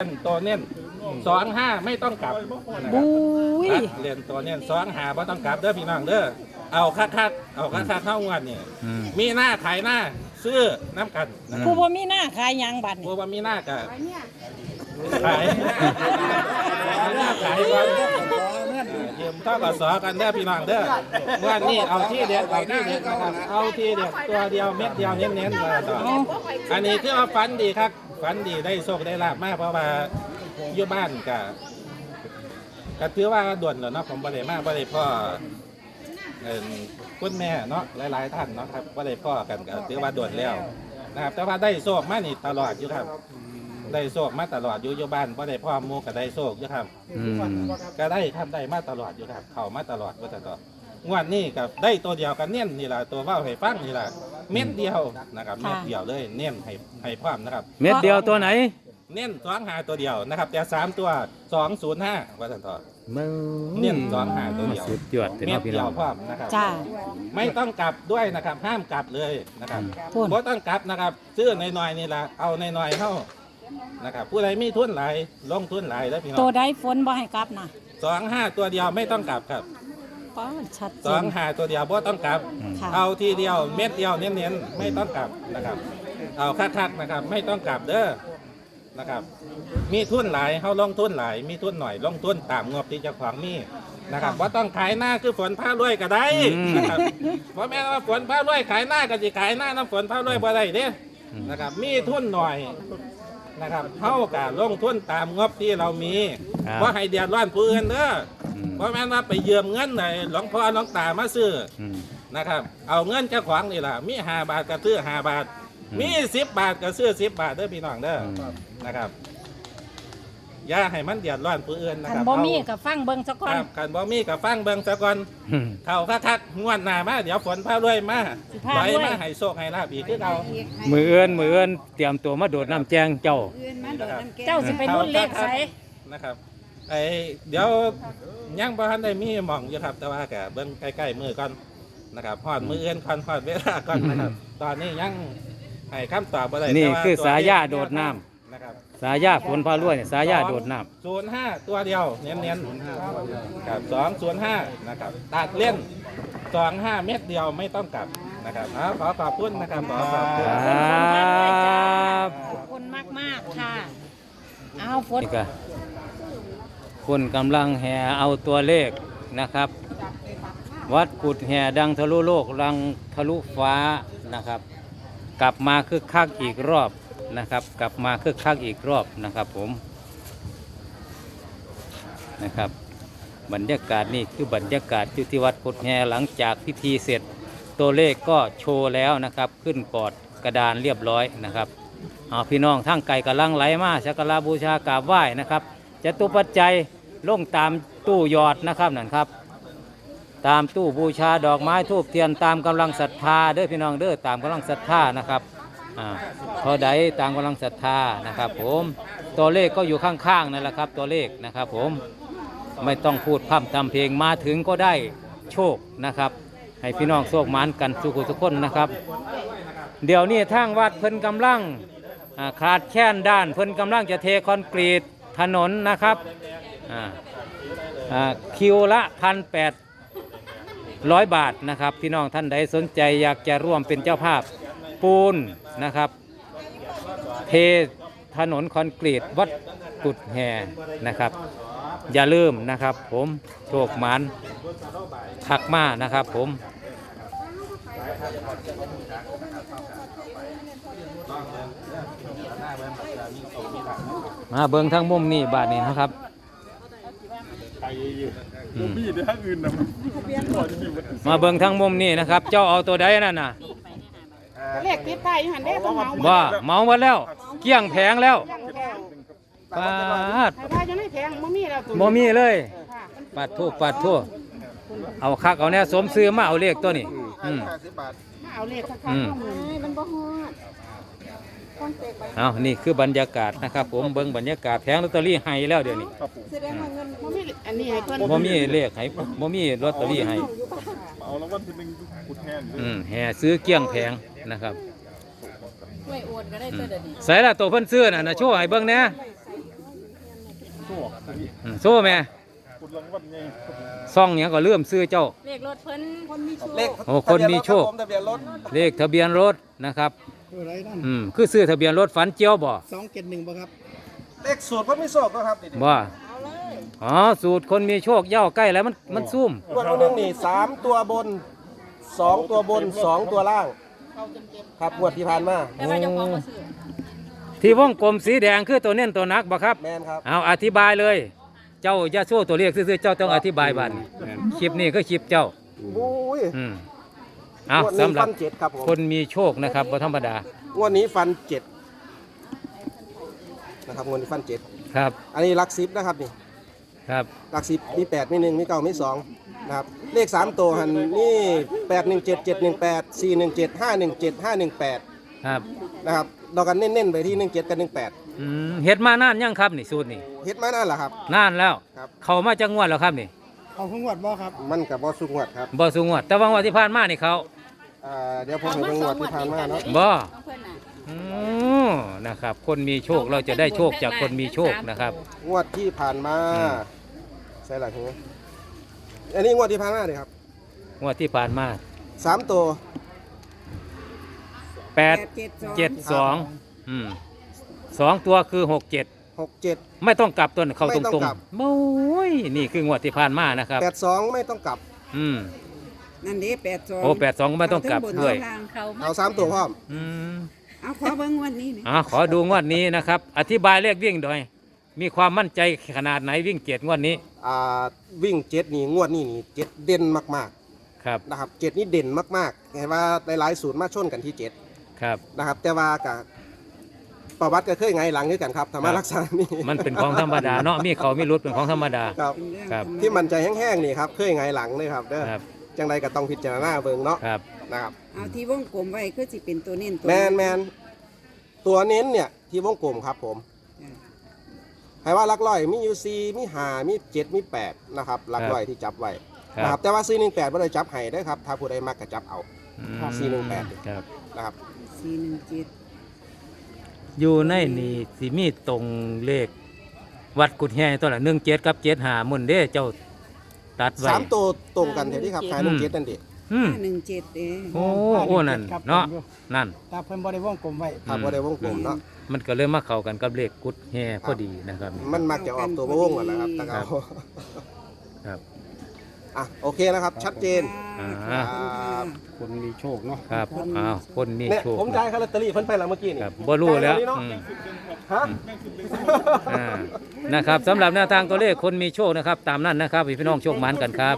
เล่นตัวเน้นสองห้าไม่ต้องกลับนะครับบุ้ยเรียนตัวเน้นสองห้าไม่ต้องกลับเด้อพี่น้องเด้อเอาคักคักๆเอาคักคักๆเข้างวดนี่อืมมีหน้าขายหน้าซื้อน้ำกันนะคผู้รับบ่มีหน้าขายหยังบัดเพนี่ราะว่ามีหน้ากับขายมีหน้าขายก่อนยืมท่อกับสอกันเด้อพี่น้องเด้องวดนี้เอาที่เด็ดเอาที่เด็ดนะครับเอาที่เด็ดตัวเดียวเม็ดเดียวเน้นๆเลยต่อเอาอันนี้ที่ว่าฝันดีครับ ฝันดีได้โชคได้ลาบมากเพราะว่าอยู่บ้านกับก็ถือว่าด่วนแล้วเนาะผมบ่ได้มากบ่ได้พ่อเอิ่มคุณแม่เนาะหลายๆท่านเนาะครับบ่ได้พ่อกันก็ถือว่าด่วนแล้วนะครับ แต่ว่าได้โชคมานี่ตลอดอยู่ครับ ได้โชคมาตลอดอยู่อยู่บ้านบ่ได้พ่อหมู่ก็ได้โชคอยู่ครับ อืมก็ได้ครับได้มาตลอดอยู่ครับ เข้ามาตลอดว่าแต่ต่องวดนี้กับได้ตัวเดียวกันเน้นนี่แหละตัวเว่าให้ฟังนี่แหละ เม็ดเดียวนะครับเม็ดเดียวเลยเน้นให้ให้พร้อมนะครับ เม็ดเดียวตัวไหนเน้นสองหาตัวเดียวนะครับ แต่สามตัวสองศูนย์ห้าว่าแต่ต่อมึงเน้นสองหาตัวเดียว สุดยอดแต่เม็เนาะดพี่เดีน้ยอวง พร้อมนะครับจ้า ไม่ต้องกลับด้วยนะครับ ห้ามกลับเลยนะครับพูดเพราะต้องกลับนะครับ ซื้อน้อยๆนี่แหละเอาน้อยๆเข้านะครับ ผู้ใดมีทุนหลายลงทุนหลายแล้วพี่น้อตัวงใดฝนบ่ให้กลับนะ สองห้าตัวเดียวไม่ต้องกลับครับ ป้าชัดเจสองนหาตัวเดียวบ่ต้องกลับ ค่ะเอาทีเดียวเม็ดเดียวเน้นๆไม่ต้องกลับนะครับ เอาคักๆนะครับ ไม่ต้องกลับเด้อนะครับ มีทุนหลายเฮาลงทุนหลาย มีทุนหน่อยลงทุนตามงบที่เจ้าของมีนะครับว่าต้องขายหน้าคือฝนผ้ารวยก็ได้นะครับเพราะแม้ว่าฝนผ้ารวยขายหน้าก็สิขายหน้าน้ำฝนผ้ารวยบ่ได้เด้นะครับ มีทุนหน่อยนะครับเท่ากับลงทุนตามงบที่เรามีว่าให้เดือดร้อนผู้อื่นเด้ออืม เพราะแม้ว่าไปยืมเงินไหนหลวงพ่อหลวงตามาซื้ออืมนะครับ เอาเงินเจ้าของนี่ล่ะมีห้าบาทก็ซื้อห้าบาทอืมมีสิบบาทก็ซื้อสิบบาทเด้อพี่น้องเด้อออืมนะครับอย่าให้มันเดือดร้อนผู้อื่นนะคัคนรับบ่มีเอาก็ฟังเบิ่งซะก่อคนรับกันบ่มีกับฟังเบิ่งซะก่อนอืมเข้าคักๆงวดหน้ามาเดี๋ยวฝนพารวยมาสิพาไหลรวย มาให้โชคให้ลาบอีกคือเรามือเอื้อนมือเอื้อนเตรียมตัวมาโดดน้ำแจงเจ้านะครับเจ้าสิไปรุ่นเลขไสนะครับ ไอเดี๋ยวยังบ่ทันได้มีหม่องอยู่ครับ แต่ว่าก็เบิ่งใกล้ๆมือก่อนนะครับฮอดมืออื่นก่อนฮอดเวลาก่อนนะครับ ตอนนี้ยังให้คำตอบบ่ได้นี่แต่ว่คือตัวสายาเลขโดดน้นะครับสายาฝนพารวยเนี่ยสายาโดดน้ศูนย์ห้าตัวเดียวเน้นๆครับสองศูนย์ห้านะครับตัดเล่นสองห้าเม็ดเดียวไม่ต้องกลับนะครับเอาขอขอบคุณนะครับขอขอบคุณำครขอบคุณมากเลยจ้าับขอบคุณมากๆค่ะ เอาฝน นี่ก็ คนกำลังแห่เอาตัวเลขนะครับ วัดกุดแห่ดังทะลุโลกรังทะลุฟ้านะครับ กลับมาคึกคักอีกรอบนะครับ กลับมาคึกคักอีกรอบนะครับผมนะครับบรรยากาศนี่คือบรรยากาศอยู่ที่วัดกุดแห่หลังจากพิธีเสร็จ ตัวเลขก็โชว์แล้วนะครับ ขึ้นปอดกระดานเรียบร้อยนะครับเอาพี่น้องทั้งไก่กำลังไหลมาสักการะบูชากราบไหว้นะครับจะตุปัจจัย ลงตามตู้หยอดนะครับนั่นครับ ตามตู้บูชาดอกไม้ทูบเทียนตามกำลังศรัทธาเด้อพี่น้องเด้อตามกำลังศรัทธานะครับอ่าเท่าใดตามกำลังศรัทธานะครับผมตัวเลขก็อยู่ข้างๆนั่นแหละครับ ตัวเลขนะครับผมไม่ต้องพูดพร่ำทำเพลงมาถึงก็ได้โชคนะครับ ให้พี่น้องโชคมานกันสุขุทุกคนนะครับ เดี๋ยวนี้ทางวัดเพิ่นกำลังขาดแคลนด้านเพิ่นกำลังจะเทคอนกรีตถนนนะครับ อ่าอ่าคิวละพันแปดร้อยบาทนะครับ พี่น้องท่านใดสนใจอยากจะร่วมเป็นเจ้าภาพปูนนะครับ เทถนนคอนกรีตวัดกุดแห่นะครับ อย่าลืมนะครับ ผมโชคหมานคักมานะครับ ผมมาเบิงทั้งมุมนี่บาทนี้นะครับ อืมมีดทางอื่นนะก่อนจะมีมาเบิ่งทั้งมุมนี่นะครับ เจ้าเอาตัวใดนั่นน่ะเลขติดป้ายอยู่หันเด้เพิ่นเมาว่าเมาหมดแล้ว เกลี้ยงแผงแล้วปาดถ้าว่าจะไม่แพงบ่มีแล้วตัวบ่มีเลย ค่ะปัดทูบปัดทั่วเอาคักเอาแน่สมซื้อมาเอาเลขตัวนี้อืมมาเอาเลขสักครั้อืงมเข้ามือมันบ่ฮอด ต้องเตกไปเอานี่คือบรรยากาศนะครับ ผมเบิ่งบรรยากาศแผงลอตเตอรี่ให้แล้วเดี๋ยวนี้แสดงว่าเงินบ่มีอันนี้ให้เพิ่นบ่มีเลขให้บ่มีลอตเตอรี่ให้เอาแล้ววันที่หนึ่งกูแทนอืมแห่ซื้อเกลี้ยงแผงนะครับช่วยโอนก็ได้เด้อเดี๋ยวนี้ใส่ละตัวเพิ่นซื้อน่ะนะโชว์ให้เบิ่งแหน่โซ่ตัวนี้อืมโซ่แม่กดรางวัลไงซ่องหยังก็เลื่อมซื้อเจ้า เลขรถเพิ่นคนมีโชคเลขโอ้คนมีโชคทะเบียนรถเลขทะเบียนรถนะครับ อะไรนั่นอืมคือซื้อทะเบียนรถฝันเจียวบ่สองเจ็ดหนึ่งป่ะครับเลขสูตรคนมีโชคก็ครับนี่บ่อ๋อสูตรคนมีโชคเหย่าใกล้แล้วมันมันซุ่มงวดวันหนึงนี่สามตัวบนสองตัวบนสองตัวล่าง ครับงวดที่ผ่านมาแต่ว่าเจ้าของบ่ซื้อที่วงกลมสีแดงคือตัวเน้นตัวนักบ่ครับ แมนครับเอาอธิบายเลย เจ้าอย่าโซ่ตัวเลขซื่อๆเจ้าต้องอธิบายบัดนคลิปนี้ก็คลิปเจ้า โอ้ยอืมเอางวดนี้สำหรับ ฟันเจ็ดครับผมคนมีโชคนะครับบ่ธรรมดางวดนี้ฟันเจ็ดนะครับงวดนี้ฟันเจ็ดครับอันนี้หลักสิบนะครับนี่ครับหลักสิบมีแปดมีหนึ่งมีเก้ามีสองนะครับเลขสามตัวหันนี่แปดหนึ่งเจ็ดเจ็ดหนึ่งแปดสี่หนึ่งเจ็ดห้าหนึ่งเจ็ดห้าหนึ่งแปดครับนะครับเรากันเน้นๆไปที่หนึ่งเจ็ดกับหนึ่งแปดอืมเฮ็ดมานานยังครับนี่สูตรนี่เฮ็ดมานั่นแหละครับ นานแล้ว ครับ เขามาจังงวดแล้วครับนี่เอาของวัดบ่ครับ มันกับบอสุงวดครับบ่สูงวดแต่ว่างวดที่ผ่านมานี่เขา อ่าเดี๋ยวผมไปเบิ่งงวดที่ผ่านมาเนาะบ่ของเพิ่นน่ะอืมนะครับ คนมีโชคเราจะได้โชคจากคนมีโชคนะครับ งวดที่ผ่านมาอืมใช่หลักหัวอันนี้งวดที่ผ่านมาเลยครับงวดที่ผ่านมาสามตัวแปดเจ็ดสองอืมสองตัวคือหกเจ็ดหกเจ็ด ไม่ต้องกลับตัวเข้าไม่ตต้องรงกลับ ๆโอ้ยนี่คืองวดที่ผ่านมานะครับ แปดสองไม่ต้องกลับ อืม นั่นเด้แปดสองโอ้แปดสองไม่ต้องกลับด้วย เขามาเอาสามตัวพร้อมอืมเอาขอเบิ่งวันนี้นี่อ่าขอดูงวดนี้นะครับ อธิบายเลขวิ่งโดยมีความมั่นใจขนาดไหนวิ่งเจ็ดงวดนี้อ่าวิ่งเจ็ดนี่งวดนี้นี่เจ็ดเด่นมากครับ ๆนะครับเจ็ดนี่เด่นมากๆเห็นว่าหลายๆศูนย์มาชนกันที่เจ็ดครับ นะครับ แต่ว่ากับประวัติก็เคยไงหลังด้วยกันครับธรรมครับรักษานี่มันเป็นของธรรมดาเนาะมีเขามีรุดเป็นของธรรมดา ครับ เป็นเรื่องครับ ธรรมดาที่มันใจแห้งๆนี่ครับเคยไงหลังเลยครับเด้อครับ จังใดก็ต้องพิจารณาเบิ่งเนาะครับ นะครับ เอาที่วงกลมไว้คือสิเป็นตัวเน้นตัวแมนแมนตัวเน้นเนี่ยที่วงกลมครับผมจ้ะให้ว่าหลักร้อยมีอยู่สี่มีห้ามีเจ็ดมีแปดนะครับหลักร้อยที่จับไว้คนะครัรับบแต่ว่าซีหนึ่งแปดไม่ได้จับให้ได้อครับถ้าผู้ใดมักก็จับเอา อืมสี่หนึ่งแปด ครับ นะครับ สี่หนึ่งเจ็ดอยู่ในนี่สิมีตรงเลข วัดกุดแห่ตัวละหนึ่งเจ็ดกับเจ็ดหามุนเด้เจ้า ตัดไว้ สามตัวตรงกันเท่าที่ครับขายหนึ่งเจ็ดนั่นเด็อืม ห้าหนึ่งเจ็ดเด้โอ้โอ้นั่นเนาะ นั่น ตาเพิ่นบ่ได้วงกลมไว้ถ้าผู้ใดวงกลมเนาะมันก็เลยมาเข้ากันกับเลขกุดแห่พอดีนะครับ มันมักจะออกตัววงก่อนแหละครับตะเกาครับ อะโอเคนะครับ ชัดเจน อ่า ขอบคุณค่ะ คนมีโชคเนาะครับอ้าวคนมีเนี่ยโชคผมจ่ายค่าลอตเตอรี่เพิ่นไปแล้วเมื่อกี้นี่ครับบ่รู้แล้วจ่ายเดี๋ยนี้เนาะอืมฮะอ่านะครับสำหรับแนวทางตัวเลขคนมีโชคนะครับ ตามนั้นนะครับพี่น้องโชคหมานกันครับ